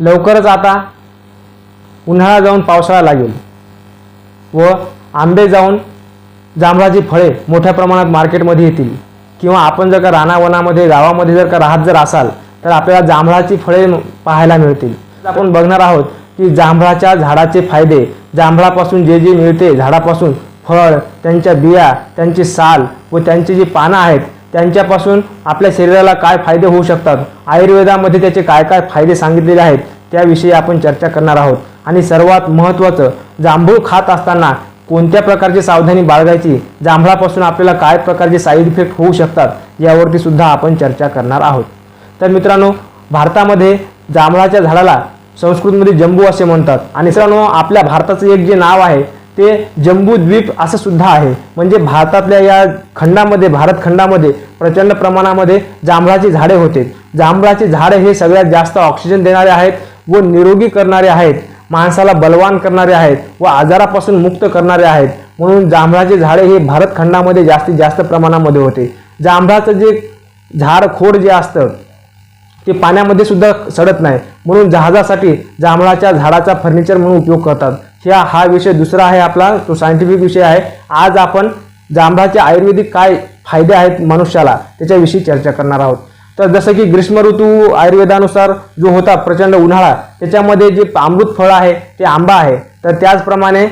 लवकरच आता उन्हाळा जाऊन पावसाळा लागेल. व आंबे जाऊन जांभळाची फळे मोठ्या प्रमाणात मार्केटमध्ये येतील. किंवा आपण जर का रानावनामध्ये गावामध्ये जर का राहत जर असाल तर आपल्याला जांभळाची फळे पाहायला मिळतील. आपण बघणार आहोत की जांभळाच्या झाडाचे फायदे जांभळापासून जे जे मिळते झाडापासून फळ त्यांच्या बिया त्यांची साल व त्यांची जी पानं आहेत त्यांच्यापासून आपल्या शरीराला काय फायदे होऊ शकतात? आयुर्वेदामध्ये त्याचे काय काय फायदे सांगितलेले आहेत? त्याविषयी आपण चर्चा करणार आहोत. आणि सर्वात महत्त्वाचं जांभूळ खात असताना कोणत्या प्रकारची सावधानी बाळगायची? जांभळापासून आपल्याला काय प्रकारचे साईड इफेक्ट होऊ शकतात? यावरती सुद्धा आपण चर्चा करणार आहोत. तर मित्रांनो भारतामध्ये जांभळाच्या झाडाला संस्कृतमध्ये जंबू असे म्हणतात. आणि मित्रांनो आपल्या भारताचं एक जे नाव आहे ते जम्बू द्वीप असं सुद्धा आहे. म्हणजे भारतातल्या या खंडामध्ये भारत खंडामध्ये प्रचंड प्रमाणामध्ये जांभळाची झाडे होते. जांभळाची झाडे हे सगळ्यात जास्त ऑक्सिजन देणारे आहेत व निरोगी करणारे आहेत. माणसाला बलवान करणारे आहेत व आजारापासून मुक्त करणारे आहेत. म्हणून जांभळाचे झाडे हे भारत खंडामध्ये जास्तीत जास्त प्रमाणामध्ये होते. जांभळाचं जे झाड खोड जे असतं ते पाण्यामध्ये सुद्धा सडत नाही. म्हणून जहाजासाठी जांभळाच्या झाडाचा फर्निचर म्हणून उपयोग करतात. ह्या हा विषय दुसरा आहे आपला तो सायंटिफिक विषय आहे. आज आपण जांभळाचे आयुर्वेदिक काय फायदे आहेत मनुष्याला त्याच्याविषयी चर्चा करणार आहोत. तर जसं की ग्रीष्म ऋतू आयुर्वेदानुसार जो होता प्रचंड उन्हाळा त्याच्यामध्ये जे अमृत फळ आहे ते आंबा आहे. तर त्याचप्रमाणे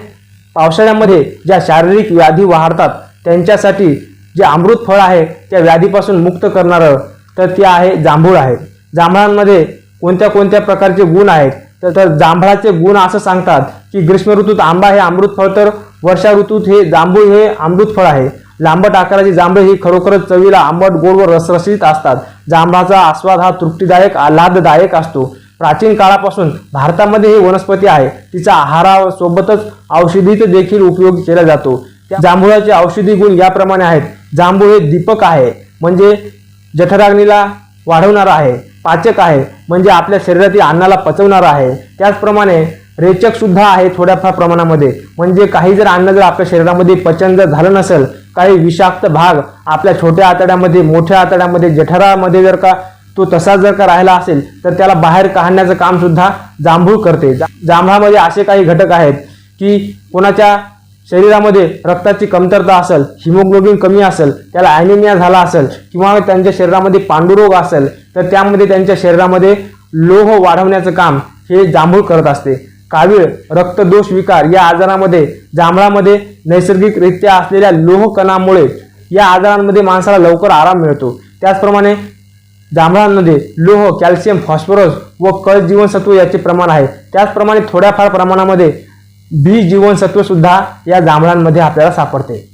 पावसाळ्यामध्ये ज्या शारीरिक व्याधी वाढतात त्यांच्यासाठी जे अमृत फळ आहे त्या व्याधीपासून मुक्त करणारं तर ते आहे जांभूळ आहे. जांभळांमध्ये कोणत्या कोणत्या प्रकारचे गुण आहेत? तर तर जांभळाचे गुण असं सांगतात की ग्रीष्म ऋतूत आंबा हे अमृत फळ तर वर्षा ऋतूत हे जांभूळ हे अमृत फळ आहे. लांबट आकाराची जांभळे ही खरोखरच चवीला आंबट गोड व रसरशीत असतात. जांभळाचा आस्वाद हा तृप्तीदायक आल्हाददायक असतो. प्राचीन काळापासून भारतामध्ये ही वनस्पती आहे. तिचा आहारासोबतच औषधीत देखील उपयोग केला जातो. जांभुळाचे औषधी गुण याप्रमाणे आहेत. जांभूळ हे दीपक आहे म्हणजे जठराग्नीला वाढवणारा आहे पाचक आहे म्हणजे आपल्या शरीरातील अन्नाला पचवणारा आहे. त्याचप्रमाणे रेचक सुद्धा आहे थोड्याफार प्रमाणामध्ये. म्हणजे काही जर अन्न जर आपल्या शरीरामध्ये पचन जर झालं नसेल काही विषाक्त भाग आपल्या छोट्या आतड्यामध्ये मोठ्या आतड्यामध्ये जठरामध्ये जर का तो तसा जर का राहिला असेल तर त्याला बाहेर काढण्याचं काम सुद्धा जांभूळ करते. जा- जांभळामध्ये असे काही घटक आहेत की कोणाच्या शरीरामध्ये रक्ताची कमतरता असेल हिमोग्लोबिन कमी असेल त्याला ॲनिमिया झाला असेल किंवा त्यांच्या शरीरामध्ये पांडुरोग असेल तर त्यामध्ये त्यांच्या शरीरामध्ये लोह वाढवण्याचं काम हे जांभूळ करत असते. कावीळ रक्तदोष विकार या आजारामध्ये जांभळामध्ये नैसर्गिकरित्या असलेल्या लोह कणामुळे या आजारांमध्ये माणसाला लवकर आराम मिळतो. त्याचप्रमाणे जांभळांमध्ये लोह कॅल्शियम फॉस्फरस व क जीवनसत्व याचे प्रमाण आहे. त्याचप्रमाणे थोड्याफार प्रमाणामध्ये बी जीवनसत्व सुद्धा या जांभळांमध्ये आपल्याला सापडते.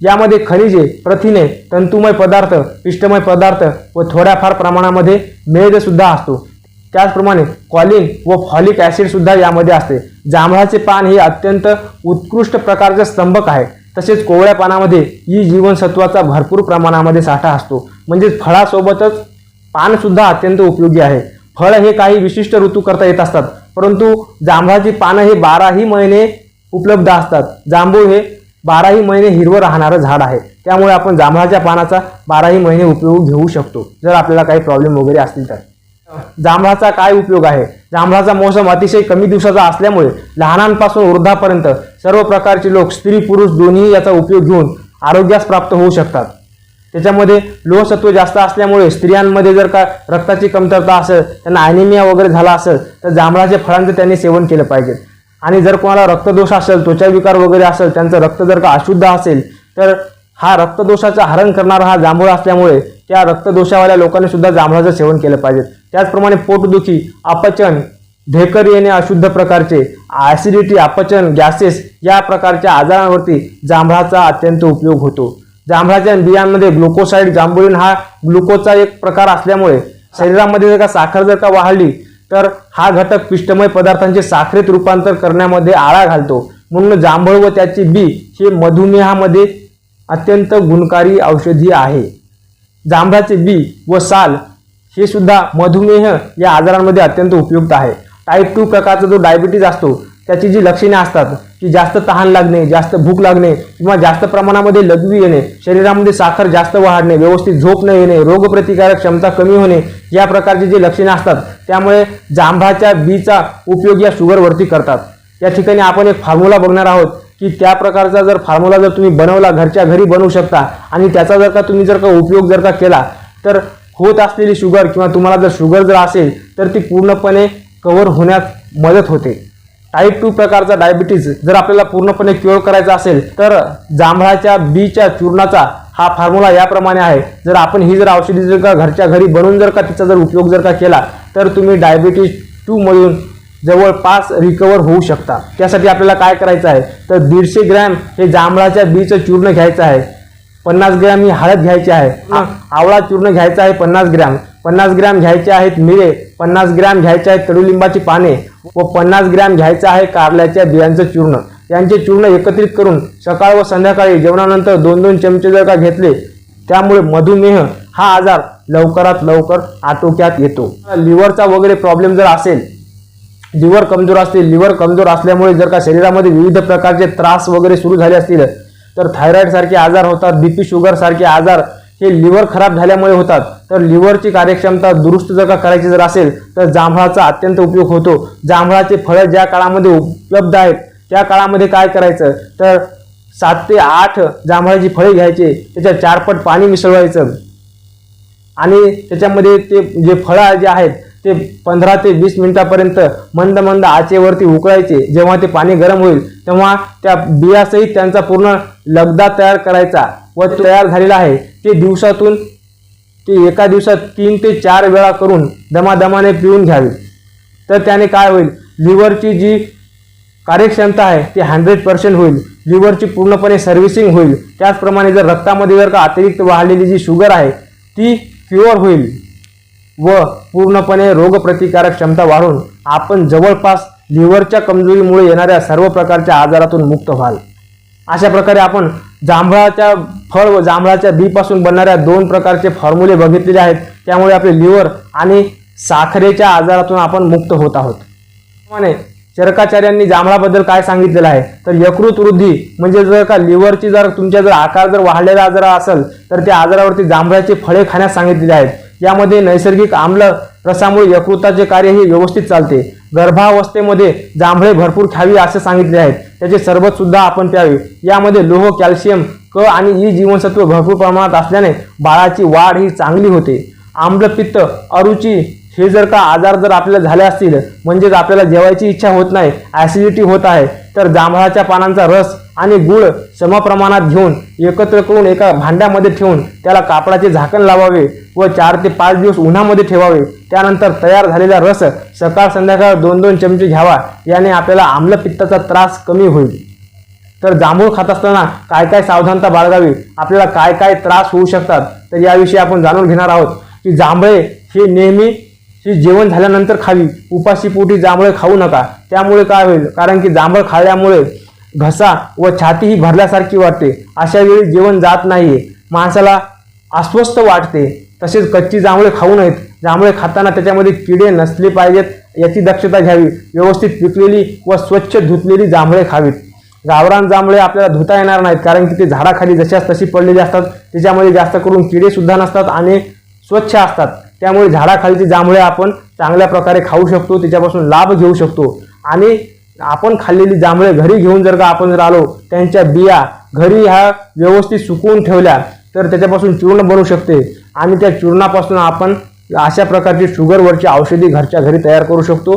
यामध्ये खनिजे प्रथिने तंतुमय पदार्थ पिष्टमय पदार्थ व थोड्याफार प्रमाणामध्ये मेद सुद्धा असतो. त्याचप्रमाणे कॉलिन व फॉलिक ॲसिड सुद्धा यामध्ये असते. जांभळाचे पान हे अत्यंत उत्कृष्ट प्रकारचे स्तंभक आहे. तसेच कोवळ्या पानामध्ये ई जीवनसत्वाचा भरपूर प्रमाणामध्ये साठा असतो. म्हणजेच फळासोबतच पानसुद्धा अत्यंत उपयोगी आहे. फळ हे काही विशिष्ट ऋतू करता येत असतात. परंतु जांभळाची पानं हे बाराही महिने उपलब्ध असतात. जांभूळ हे बाराही महिने हिरवं राहणारं झाड आहे. त्यामुळे आपण जांभळाच्या पानाचा बाराही महिने उपयोग घेऊ शकतो. जर आपल्याला काही प्रॉब्लेम वगैरे असतील तर. जांभळाचा काय उपयोग आहे? जांभळाचा मोसम अतिशय कमी दिवसाचा असल्यामुळे लहानांपासून वृद्धापर्यंत सर्व प्रकारचे लोक स्त्री पुरुष दोन्ही याचा उपयोग घेऊन आरोग्यास प्राप्त होऊ शकतात. त्याच्यामध्ये लोहसत्व जास्त असल्यामुळे स्त्रियांमध्ये जर का रक्ताची कमतरता असेल त्यांना ॲनिमिया वगैरे झाला असेल तर जांभळाच्या फळांचं त्यांनी सेवन केलं पाहिजे. आणि जर कोणाला रक्तदोष असेल त्वचा विकार वगैरे असेल त्यांचं रक्त जर का अशुद्ध असेल तर हा रक्तदोषाचं हरण करणारा हा जांभूळ असल्यामुळे त्या रक्तदोषावाल्या लोकांनी सुद्धा जांभळाचं सेवन केलं पाहिजे. त्याचप्रमाणे पोटदुखी अपचन ढेकर येणे अशुद्ध प्रकारचे ॲसिडिटी अपचन गॅसेस या प्रकारच्या आजारांवरती जांभळाचा अत्यंत उपयोग होतो. जांभळाच्या बियांमध्ये ग्लुकोसाईड जांभुळीन हा ग्लुकोजचा एक प्रकार असल्यामुळे शरीरामध्ये जर का साखर जर का वाढली तर हा घटक पिष्टमय पदार्थांचे साखरेत रूपांतर करण्यामध्ये आळा घालतो. म्हणून जांभळ व त्याची बी हे मधुमेहामध्ये अत्यंत गुणकारी औषधी आहे. जांभळाचे बी व साल हे सुद्धा मधुमेह या आजारांमध्ये अत्यंत उपयुक्त आहे. टाईप टू प्रकारचा जो डायबिटीज असतो त्याची जी लक्षणे असतात की जास्त तहान लागणे जास्त भूक लागणे किंवा जास्त प्रमाणामध्ये लघवी येणे शरीरामध्ये साखर जास्त वाढणे व्यवस्थित झोप न येणे रोगप्रतिकारक क्षमता कमी होणे या प्रकारची जी लक्षणे असतात त्यामुळे जांभळाच्या बीचा उपयोग या शुगरवरती करतात. या ठिकाणी आपण एक फॉर्म्युला बघणार आहोत की त्या प्रकारचा जर फॉर्म्युला जर तुम्ही बनवला घरच्या घरी बनवू शकता आणि त्याचा जर का तुम्ही जर का उपयोग जर का केला तर होत असलेली शुगर किंवा तुम्हाला जर शुगर जर असेल तर ती पूर्णपणे कव्हर होण्यात मदत होते. टाईप टू प्रकारचा डायबिटीज जर आपल्याला पूर्णपणे क्युअर करायचा असेल तर जांभळाच्या बीच्या चूर्णाचा हा फॉर्म्युला याप्रमाणे आहे. जर आपण ही जर औषधी जर का घरच्या घरी बनवून जर का तिचा जर उपयोग जर का केला तर तुम्ही डायबिटीज टूमधून जवळपास रिकवर होऊ शकता. त्यासाठी आपल्याला काय करायचं आहे? तर दीडशे ग्रॅम हे जांभळाच्या बीचं चूर्ण घ्यायचं आहे. पन्नास ग्रॅम ही हळद घ्यायची आहे. आ- आवळा चूर्ण घ्यायचं आहे पन्नास ग्रॅम. पन्नास ग्रॅम घ्यायचे आहेत मिरे पन्नास ग्रॅम घ्यायचे आहेत कडुलिंबाची पाने व पन्नास ग्रॅम घ्यायचं आहे कारल्याच्या बियांचं चूर्ण. यांचे चूर्ण एकत्रित करून सकाळ व संध्याकाळी जेवणानंतर दोन दोन चमचे जर का घेतले त्यामुळे मधुमेह हा आजार लवकरात लवकर आटोक्यात येतो. लिव्हरचा वगैरे प्रॉब्लेम जर असेल लिव्हर कमजोर असते लिव्हर कमजोर असल्यामुळे जर का शरीरामध्ये विविध प्रकारचे त्रास वगैरे सुरू झाले असतील तर थायरॉइड सारखे आजार होतात बीपी शुगर सारखे आजार हे लिव्हर खराब झाल्यामुळे होतात. तर लिव्हरची कार्यक्षमता दुरुस्त जर का करायची जर असेल तर जांभळाचा अत्यंत उपयोग होतो. जांभळाचे फळं ज्या काळामध्ये उपलब्ध आहेत त्या काळामध्ये काय करायचं? तर सात ते आठ जांभळाची फळे घ्यायचे त्याच्यात चारपट पाणी मिसळवायचं. आणि त्याच्यामध्ये ते जे फळं जे आहेत ते पंधरा ते वीस मिनिटापर्यंत मंद मंद आचेवरती उकळायचे. जेव्हा ते पाणी गरम होईल तेव्हा त्या बियासहित त्यांचा पूर्ण लगदा तयार करायचा व तयार झालेला आहे ते दिवसातून ते एका दिवसात तीन ते चार वेळा करून दमादमाने पिऊन घ्यावे. तर त्याने काय होईल? लिव्हरची जी कार्यक्षमता आहे ती हंड्रेड पर्सेंट होईल. लिव्हरची पूर्णपणे सर्व्हिसिंग होईल. त्याचप्रमाणे जर रक्तामध्ये जर का अतिरिक्त वाढलेली जी शुगर आहे ती क्युअर होईल व पूर्णपणे रोगप्रतिकारक क्षमता वाढून आपण जवळपास लिव्हरच्या कमजोरीमुळे येणाऱ्या सर्व प्रकारच्या आजारातून मुक्त व्हाल. अशा प्रकारे आपण जांभळाच्या फळ व जांभळाच्या बीपासून बनणाऱ्या दोन प्रकारचे फॉर्म्युले बघितलेले आहेत. त्यामुळे आपले लिव्हर आणि साखरेच्या आजारातून आपण मुक्त होत आहोत. त्याप्रमाणे चरकाचार्यांनी जांभळाबद्दल काय सांगितलेलं आहे? तर यकृत वृद्धी म्हणजे जर का लिव्हरची जर तुमच्या जर आकार जर वाढलेला आजार असेल तर त्या आजारावरती जांभळाची फळे खाण्यास सांगितलेले आहेत. यामध्ये नैसर्गिक आम्ल रसामुळे यकृताचे कार्य हे व्यवस्थित चालते. गर्भावस्थेमध्ये जांभळे भरपूर खावी असे सांगितले आहेत. त्याचे सरबत सुद्धा आपण प्यावे. यामध्ये लोह कॅल्शियम क आणि ई जीवनसत्व भरपूर प्रमाणात असल्याने बाळाची वाढ ही चांगली होते. आम्लपित्त अरुची हे जर का आजार जर आपल्याला झाले असतील म्हणजेच आपल्याला जेवायची इच्छा होत नाही ॲसिडिटी होत आहे तर जांभळाच्या पानांचा रस आणि गुळ समप्रमाणात घेऊन एकत्र करून एका भांड्यामध्ये ठेवून त्याला कापडाचे झाकण लावावे व चार ते पाच दिवस उन्हामध्ये ठेवावे. त्यानंतर तयार झालेला रस सकाळ संध्याकाळ दोन दोन चमचे घ्यावा. याने आपल्याला आम्लपित्ताचा त्रास कमी होईल. तर जांभूळ खात असताना काय काय सावधानता बाळगावी? आपल्याला काय काय त्रास होऊ शकतात? तर याविषयी आपण जाणून घेणार आहोत की जांभळे हे नेहमी ही जेवण झाल्यानंतर खावी. उपाशीपोटी जांभळे खाऊ नका. त्यामुळे काय होईल? कारण की जांभळ खाल्ल्यामुळे घसा व छाती ही भरल्यासारखी वाटते. अशा वेळी जेवण जात नाहीये. माणसाला अस्वस्थ वाटते. तसेच कच्ची जांभळे खाऊ नयेत. जांभळे खाताना त्याच्यामध्ये किडे नसले पाहिजेत याची दक्षता घ्यावी. व्यवस्थित पिकलेली व स्वच्छ धुतलेली जांभळे खावीत. गावरान जांभळे आपल्याला धुता येणार नाहीत कारण की ते झाडाखाली जशाच तशी पडलेली असतात. त्याच्यामध्ये जास्त करून किडेसुद्धा नसतात आणि स्वच्छ असतात. त्यामुळे झाडाखालीचे जांभळे आपण चांगल्या प्रकारे खाऊ शकतो. त्याच्यापासून लाभ घेऊ शकतो. आणि आपण खाल्लेली जांभळे घरी घेऊन जर का आपण जर आलो त्यांच्या बिया घरी ह्या व्यवस्थित सुकवून ठेवल्या तर त्याच्यापासून चूर्ण बनवू शकते. आणि त्या चूर्णापासून आपण अशा प्रकारची शुगरवरची औषधी घरच्या घरी तयार करू शकतो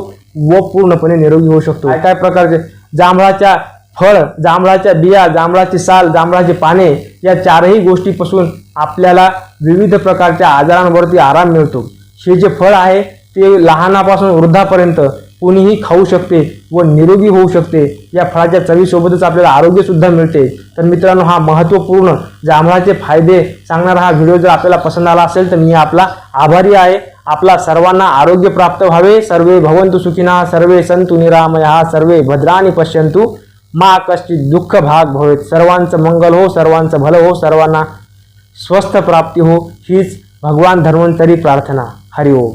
व पूर्णपणे निरोगी होऊ शकतो. काय काय प्रकारचे? जांभळाच्या फळ जांभळाच्या बिया जांभळाची साल जांभळाचे पाने या चारही गोष्टीपासून आपल्याला विविध प्रकारच्या आजारांवरती आराम मिळतो. हे जे फळ आहे ते लहानापासून वृद्धापर्यंत कोणीही खाऊ शकते व निरोगी होऊ शकते या फळाच्या चवीसोबतच आपल्याला आरोग्य सुद्धा मिळते. तर मित्रांनो हा महत्त्वपूर्ण जांभळाचे फायदे सांगणारा हा व्हिडिओ जर आपल्याला पसंत आला असेल तर मी आपला आभारी आहे. आपला सर्वांना आरोग्य प्राप्त व्हावे. सर्वे भवंतु सुखिना सर्वे संतु निरामया सर्वे भद्राणी पश्यंतु मा कश्चित दुःख भाग भवेत. सर्वांचं मंगल हो सर्वांचं भलं हो सर्वांना स्वस्थ प्राप्ती हो. हीच भगवान धन्वंतरी प्रार्थना. हरिओम